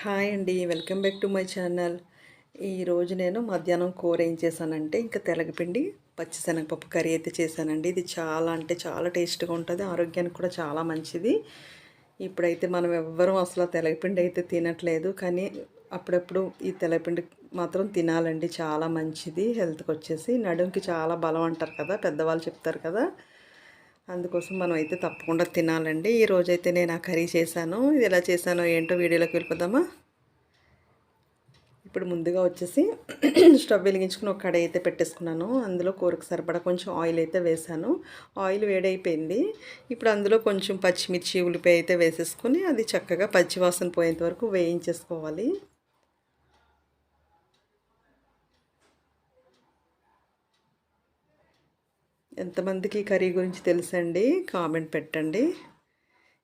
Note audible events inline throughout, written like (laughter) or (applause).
Hi అండి welcome back to my channel. ఈరోజు నేను మధ్యాహ్నం కూర ఏం చేశానంటే ఇంకా తెలగపిండి పచ్చిశనగపప్పు కర్రీ అయితే చేశానండి. ఇది చాలా అంటే చాలా టేస్ట్గా ఉంటుంది ఆరోగ్యానికి కూడా చాలా మంచిది. ఇప్పుడైతే మనం ఎవ్వరం అసలు తెలగపిండి అయితే తినట్లేదు కానీ అప్పుడప్పుడు ఈ తెలగపిండి మాత్రం తినాలండి. చాలా మంచిది హెల్త్కి వచ్చేసి నడుంకి చాలా బలం అంటారు కదా పెద్దవాళ్ళు చెప్తారు కదా అందుకోసం మనం అయితే తప్పకుండా తినాలండి. ఈ రోజైతే నేను ఆ కర్రీ చేశాను. ఇది ఎలా చేశానో ఏంటో వీడియోలోకి వెళ్ళిపోదామా? ఇప్పుడు ముందుగా వచ్చేసి (clears throat) స్టవ్ వెలిగించుకుని ఒక కడాయి అయితే పెట్టేసుకున్నాను. అందులో కూరకు సరిపడా కొంచెం ఆయిల్ అయితే వేసాను ఆయిల్ వేడైపోయింది. ఇప్పుడు అందులో కొంచెం పచ్చిమిర్చి ఉల్లిపాయ అయితే వేసేసుకొని అది చక్కగా పచ్చివాసన పోయేంత వరకు వేయించేసుకోవాలి. ఎంతమందికి కర్రీ గురించి తెలుసండి? కామెంట్ పెట్టండి.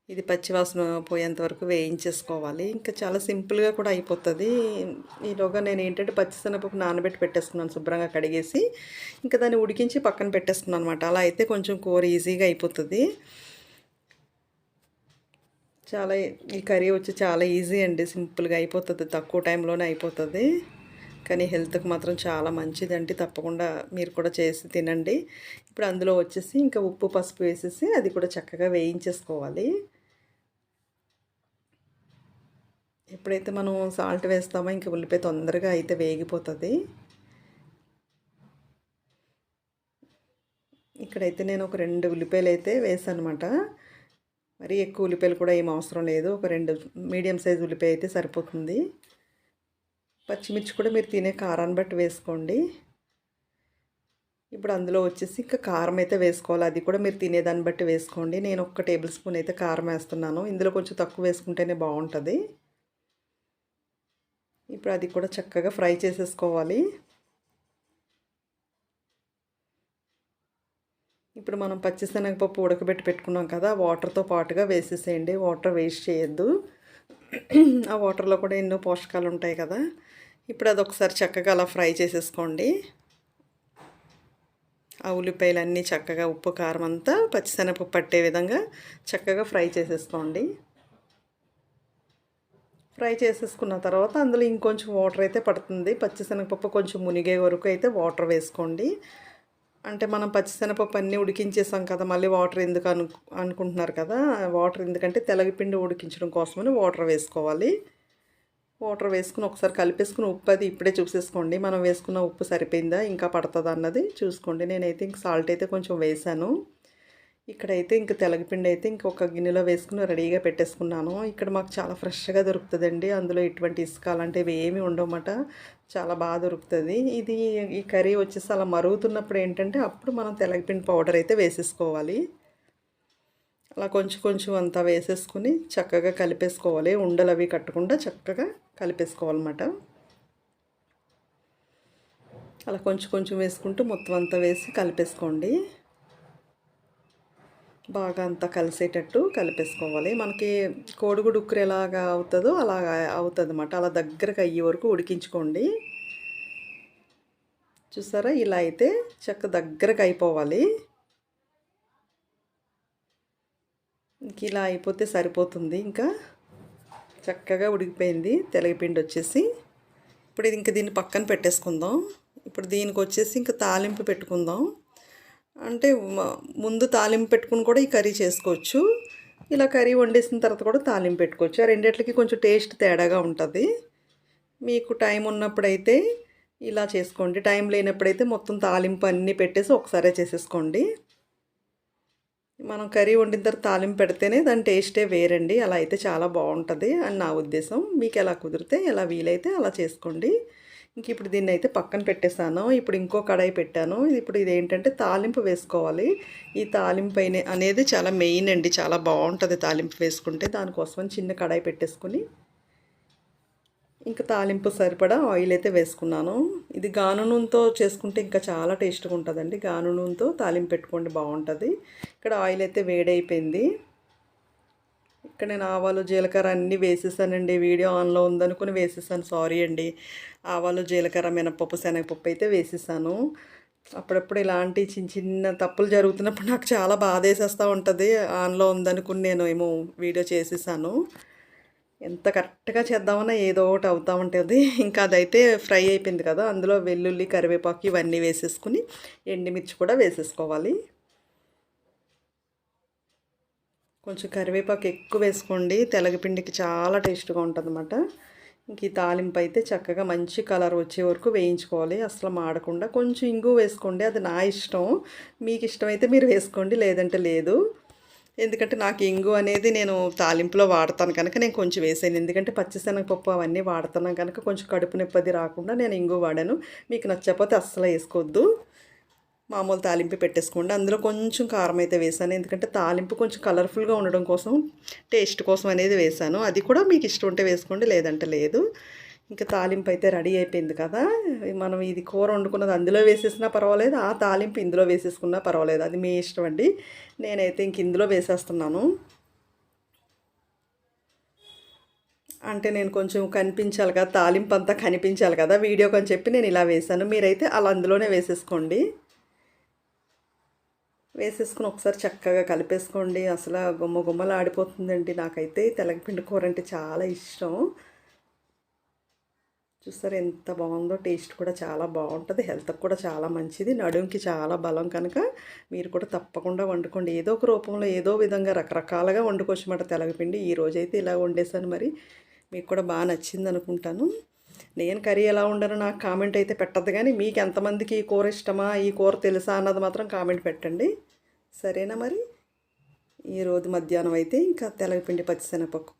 ఇది పచ్చివాసన పోయేంత వరకు వేయించేసుకోవాలి. ఇంకా చాలా సింపుల్గా కూడా అయిపోతుంది. ఈలోగా నేను ఏంటంటే పచ్చిశనగపప్పు నానబెట్టి పెట్టేసుకున్నాను శుభ్రంగా కడిగేసి. ఇంకా దాన్ని ఉడికించి పక్కన పెట్టేసుకున్నాను అనమాట అలా అయితే కొంచెం కూర ఈజీగా అయిపోతుంది. చాలా ఈ కర్రీ వచ్చి చాలా ఈజీ అండి. సింపుల్గా అయిపోతుంది. తక్కువ టైంలోనే అయిపోతుంది. కానీ హెల్త్కి మాత్రం చాలా మంచిదండి. తప్పకుండా మీరు కూడా చేసి తినండి. ఇప్పుడు అందులో వచ్చేసి ఇంకా ఉప్పు పసుపు వేసేసి అది కూడా చక్కగా వేయించేసుకోవాలి. ఎప్పుడైతే మనం సాల్ట్ వేస్తామో ఇంకా ఉల్లిపాయ తొందరగా అయితే వేగిపోతుంది. ఇక్కడైతే నేను ఒక రెండు ఉల్లిపాయలు అయితే వేసాను అనమాట మరీ ఎక్కువ ఉల్లిపాయలు కూడా ఏం అవసరం లేదు. ఒక రెండు మీడియం సైజ్ ఉల్లిపాయ అయితే సరిపోతుంది. పచ్చిమిర్చి కూడా మీరు తినే కారాన్ని బట్టి వేసుకోండి. ఇప్పుడు అందులో వచ్చేసి ఇంకా కారం అయితే వేసుకోవాలి. అది కూడా మీరు తినేదాన్ని బట్టి వేసుకోండి. నేను ఒక్క టేబుల్ స్పూన్ అయితే కారం వేస్తున్నాను. ఇందులో కొంచెం తక్కువ వేసుకుంటేనే బాగుంటుంది. ఇప్పుడు అది కూడా చక్కగా ఫ్రై చేసేసుకోవాలి. ఇప్పుడు మనం పచ్చిశనగపప్పు ఉడకబెట్టి పెట్టుకున్నాం కదా వాటర్తో పాటుగా వేసేసేయండి. వాటర్ వేస్ట్ చేయొద్దు. ఆ వాటర్లో కూడా ఎన్నో పోషకాలు ఉంటాయి కదా. ఇప్పుడు అది ఒకసారి చక్కగా అలా ఫ్రై చేసేసుకోండి. ఆ ఉల్లిపాయలు అన్నీ చక్కగా ఉప్పు కారం అంతా పచ్చిశనగపప్పు పట్టే విధంగా చక్కగా ఫ్రై చేసేసుకోండి. ఫ్రై చేసేసుకున్న తర్వాత అందులో ఇంకొంచెం వాటర్ అయితే పడుతుంది. పచ్చిశనగపప్పు కొంచెం మునిగే వరకు అయితే వాటర్ వేసుకోండి. అంటే మనం పచ్చిశనగపప్పు అన్నీ ఉడికించేసాం కదా మళ్ళీ వాటర్ ఎందుకు అను అనుకుంటున్నారు కదా వాటర్ ఎందుకంటే తెలగపిండి ఉడికించడం కోసమని వాటర్ వేసుకోవాలి. పౌడర్ వేసుకుని ఒకసారి కలిపేసుకుని ఉప్పు అది ఇప్పుడే చూసేసుకోండి. మనం వేసుకున్న ఉప్పు సరిపోయిందా? ఇంకా పడుతుందా అన్నది చూసుకోండి. నేనైతే ఇంక సాల్ట్ అయితే కొంచెం వేసాను ఇక్కడైతే ఇంక తెలగపిండి అయితే ఇంకొక గిన్నెలో వేసుకుని రెడీగా పెట్టేసుకున్నాను. ఇక్కడ మాకు చాలా ఫ్రెష్గా దొరుకుతుందండి. అందులో ఎటువంటి ఇసుక అలాంటివి ఏమి ఉండవన్నమాట. చాలా బాగా దొరుకుతుంది. ఇది ఈ కర్రీ వచ్చేసి అలా మరుగుతున్నప్పుడు ఏంటంటే అప్పుడు మనం తెలగపిండి పౌడర్ అయితే వేసేసుకోవాలి. అలా కొంచెం కొంచెం అంతా వేసేసుకుని చక్కగా కలిపేసుకోవాలి. ఉండలు అవి కట్టకుండా చక్కగా కలిపేసుకోవాలన్నమాట. అలా కొంచెం కొంచెం వేసుకుంటూ మొత్తం అంతా వేసి కలిపేసుకోండి. బాగా అంతా కలిసేటట్టు కలిపేసుకోవాలి. మనకి కోడిగుడు ఉక్కురు ఎలాగా అవుతుందో అలాగా అవుతుంది అన్నమాట అలా దగ్గరకు అయ్యే వరకు ఉడికించుకోండి. చూసారా? ఇలా అయితే చక్క దగ్గరకు అయిపోవాలి. ఇంక ఇలా అయిపోతే సరిపోతుంది. ఇంకా చక్కగా ఉడికిపోయింది. తెలగపిండి వచ్చేసి ఇప్పుడు ఇది ఇంకా దీన్ని పక్కన పెట్టేసుకుందాం. ఇప్పుడు దీనికి వచ్చేసి ఇంకా తాలింపు పెట్టుకుందాం. అంటే ముందు తాలింపు పెట్టుకుని కూడా ఈ కర్రీ చేసుకోవచ్చు. ఇలా కర్రీ వండేసిన తర్వాత కూడా తాలింపు పెట్టుకోవచ్చు. ఆ రెండిట్లకి కొంచెం టేస్ట్ తేడాగా ఉంటుంది. మీకు టైం ఉన్నప్పుడైతే ఇలా చేసుకోండి. టైం లేనప్పుడైతే మొత్తం తాలింపు అన్నీ పెట్టేసి ఒకసారే చేసేసుకోండి. మనం కర్రీ వండిన తర్వాత తాలింపు పెడితేనే దాని టేస్టే వేరండి. అలా అయితే చాలా బాగుంటుంది అని నా ఉద్దేశం. మీకు ఎలా కుదిరితే ఎలా వీలైతే అలా చేసుకోండి. ఇంక ఇప్పుడు దీన్ని అయితే పక్కన పెట్టేశాను. ఇప్పుడు ఇంకో కడాయి పెట్టాను. ఇప్పుడు ఇది ఏంటంటే తాలింపు వేసుకోవాలి. ఈ తాలింపు అయిన అనేది చాలా మెయిన్ అండి. చాలా బాగుంటుంది తాలింపు వేసుకుంటే. దానికోసం చిన్న కడాయి పెట్టేసుకుని ఇంకా తాలింపు సరిపడా ఆయిల్ అయితే వేసుకున్నాను. ఇది గాను నూనెతో చేసుకుంటే ఇంకా చాలా టేస్ట్గా ఉంటుందండి గాను నూనెతో తాలింపు పెట్టుకోండి బాగుంటుంది ఇక్కడ ఆయిల్ అయితే వేడైపోయింది. ఇక్కడ నేను ఆవాలు జీలకర్ర అన్నీ వేసేసానండి. వీడియో ఆన్లో ఉందనుకుని వేసేసాను. సారీ అండి. ఆవాలు జీలకర్ర మినపప్పు శనగపప్పు అయితే వేసేసాను. అప్పుడప్పుడు ఇలాంటి చిన్న చిన్న తప్పులు జరుగుతున్నప్పుడు నాకు చాలా బాధ వేసేస్తూ ఉంటుంది. ఆన్లో ఉందనుకుని నేను ఏమో వీడియో చేసేసాను. ఎంత కరెక్ట్గా చేద్దామన్నా ఏదో ఒకటి అవుతా ఉంటుంది. ఇంకా అదైతే ఫ్రై అయిపోయింది కదా అందులో వెల్లుల్లి కరివేపాకు ఇవన్నీ వేసేసుకుని ఎండుమిర్చి కూడా వేసేసుకోవాలి. కొంచెం కరివేపాకు ఎక్కువ వేసుకోండి తెలగపిండికి చాలా టేస్ట్గా ఉంటుంది అన్నమాట ఇంక ఈ తాలింపు అయితే చక్కగా మంచి కలర్ వచ్చే వరకు వేయించుకోవాలి. అసలు మాడకుండా కొంచెం ఇంగు వేసుకోండి అది నా ఇష్టం. మీకు ఇష్టమైతే మీరు వేసుకోండి లేదంటే లేదు. ఎందుకంటే నాకు ఇంగు అనేది నేను తాలింపులో వాడతాను కనుక నేను కొంచెం వేసాను ఎందుకంటే పచ్చిశనగపప్పు అవన్నీ వాడుతున్నాను కనుక కొంచెం కడుపు నొప్పది రాకుండా నేను ఇంగు వాడాను. మీకు నచ్చకపోతే అస్సలు వేసుకోవద్దు. మామూలు తాలింపు పెట్టేసుకోండి. అందులో కొంచెం కారం అయితే వేసాను. ఎందుకంటే తాలింపు కొంచెం కలర్ఫుల్గా ఉండడం కోసం టేస్ట్ కోసం అనేది వేసాను. అది కూడా మీకు ఇష్టం ఉంటే వేసుకోండి లేదంటే లేదు. ఇంకా తాలింపు అయితే రెడీ అయిపోయింది కదా. మనం ఇది కూర వండుకున్నది అందులో వేసేసినా పర్వాలేదు ఆ తాలింపు ఇందులో వేసేసుకున్నా పర్వాలేదు. అది మీ ఇష్టం అండి. నేనైతే ఇంక ఇందులో వేసేస్తున్నాను. అంటే నేను కొంచెం కనిపించాలి కదా తాలింపు అంతా కనిపించాలి కదా. వీడియోకి అని చెప్పి నేను ఇలా వేసాను మీరైతే అలా అందులోనే వేసేసుకోండి. వేసేసుకుని ఒకసారి చక్కగా కలిపేసుకోండి. అసలు గుమ్మ గుమ్మలు ఆడిపోతుందండి నాకైతే. తెలగపిండి కూర అంటే చాలా ఇష్టం. చూస్తారు ఎంత బాగుందో టేస్ట్ కూడా చాలా బాగుంటుంది హెల్త్కి కూడా చాలా మంచిది నడుంకి చాలా బలం కనుక మీరు కూడా తప్పకుండా వండుకోండి. ఏదో ఒక రూపంలో ఏదో విధంగా రకరకాలుగా వండుకోవచ్చు మాట తెలగపిండి. ఈ రోజైతే ఇలా వండేసాను మరి. మీకు కూడా బాగా నచ్చింది అనుకుంటాను. నేను కర్రీ ఎలా ఉండను నాకు కామెంట్ అయితే పెట్టద్దు కానీ మీకు ఎంతమందికి ఈ కూర ఇష్టమా ఈ కూర తెలుసా అన్నది మాత్రం కామెంట్ పెట్టండి. సరేనా మరి? ఈరోజు మధ్యాహ్నం అయితే ఇంకా తెలగపిండి పచ్చిశనగపప్పు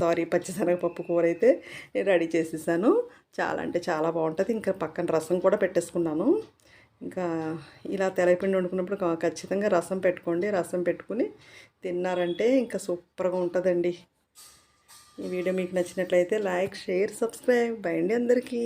సారీ పచ్చిశనగపప్పు కూర అయితే నేను రెడీ చేసేసాను. చాలా అంటే చాలా బాగుంటుంది. ఇంకా పక్కన రసం కూడా పెట్టేసుకున్నాను. ఇంకా ఇలా తెలగపిండి వండుకున్నప్పుడు ఖచ్చితంగా రసం పెట్టుకోండి. రసం పెట్టుకుని తిన్నారంటే ఇంకా సూపర్గా ఉంటుందండి. ఈ వీడియో మీకు నచ్చినట్లయితే లైక్ షేర్ సబ్స్క్రైబ్. బయండి అందరికీ.